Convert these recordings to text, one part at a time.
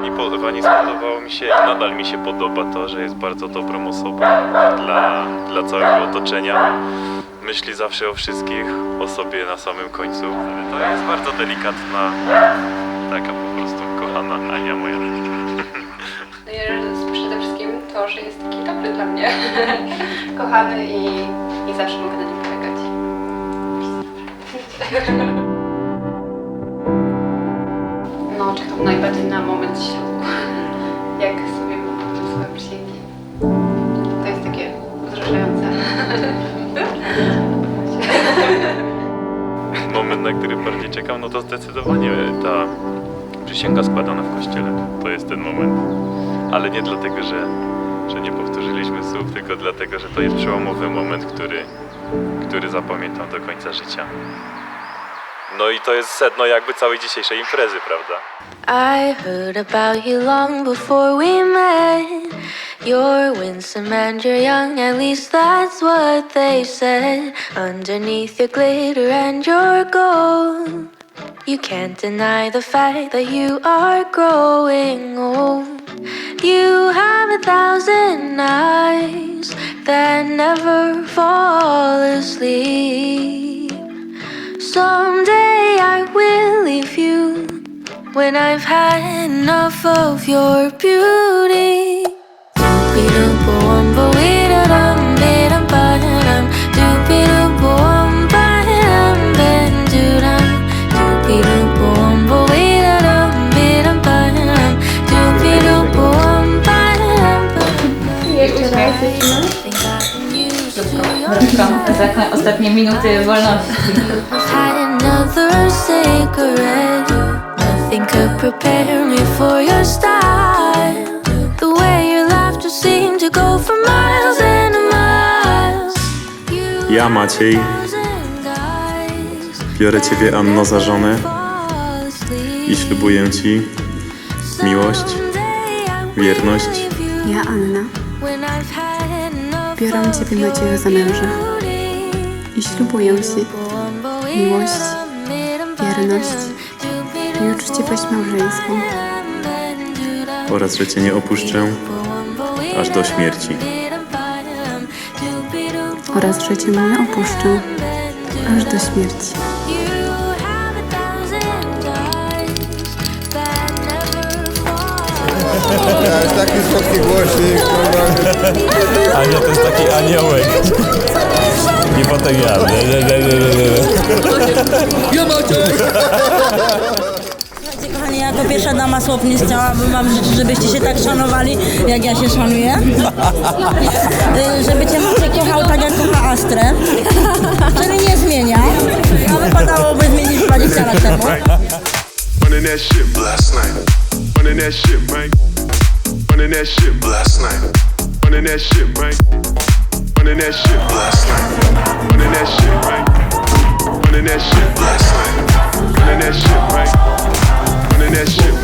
Pani, pani spodobało mi się nadal mi się podoba to, że jest bardzo dobrą osobą dla, dla całego otoczenia. Myśli zawsze o wszystkich, o sobie na samym końcu. To jest bardzo delikatna, taka po prostu kochana Ania moja. No i przede wszystkim to, że jest taki dobry dla mnie. Kochany i, i zawsze mogę na nim polegać. Najbardziej na moment ślubu. Jak sobie wypowiadam swoje przysięgi. To jest takie wzruszające. Moment, na który bardziej czekam, no to zdecydowanie ta przysięga składana w kościele. To jest ten moment. Ale nie dlatego, że, że nie powtórzyliśmy słów, tylko dlatego, że to jest przełomowy moment, który, który zapamiętam do końca życia. No i to jest sedno jakby całej dzisiejszej imprezy, prawda? I heard about you long before we met. You're winsome and you're young, at least that's what they said. Underneath your glitter and your gold, you can't deny the fact that you are growing old. You have a thousand eyes that never fall asleep. Someday when I've had enough of your beauty. Ostatnie minuty wolności. Nothing could prepare me for your style. The way your laughter seemed to go for miles and miles. Ja, Maciej, biorę Ciebie, Anno, za żonę. i ślubuję Ci miłość, wierność. Ja, Anna, biorę Ciebie, Macieju, za męża. i ślubuję Ci miłość, wierność i uczciwość małżeńską oraz, że Cię nie opuszczę aż do śmierci. oraz że Cię nie opuszczę aż do śmierci. Ja jest taki słodki głosik. Ania to jest taki aniołek. I potem ja. Słuchajcie, kochani, ja jako pierwsza dama słów nie chciałabym wam życzyć, żebyście się tak szanowali, jak ja się szanuję. Y, Żeby cię Maciek kochał tak, jak kocha Astrę. Czyli nie zmienia. A wypadałoby zmienić 20 lat temu. Running that shit last night. Running that shit, man. Running that shit last night. Running that shit, man. Running that shit last night. Running that shit, man. Running that shit last night. Running that shit, man. Running that shit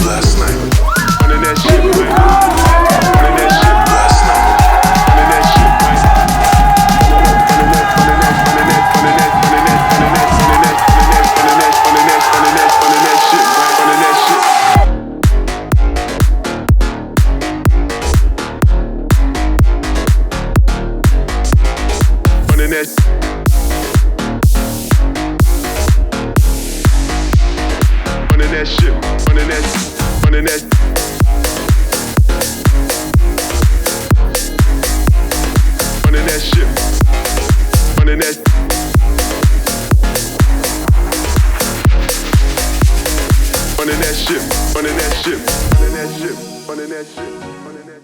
Running that shit. Running that shit. Running that shit. Running that shit.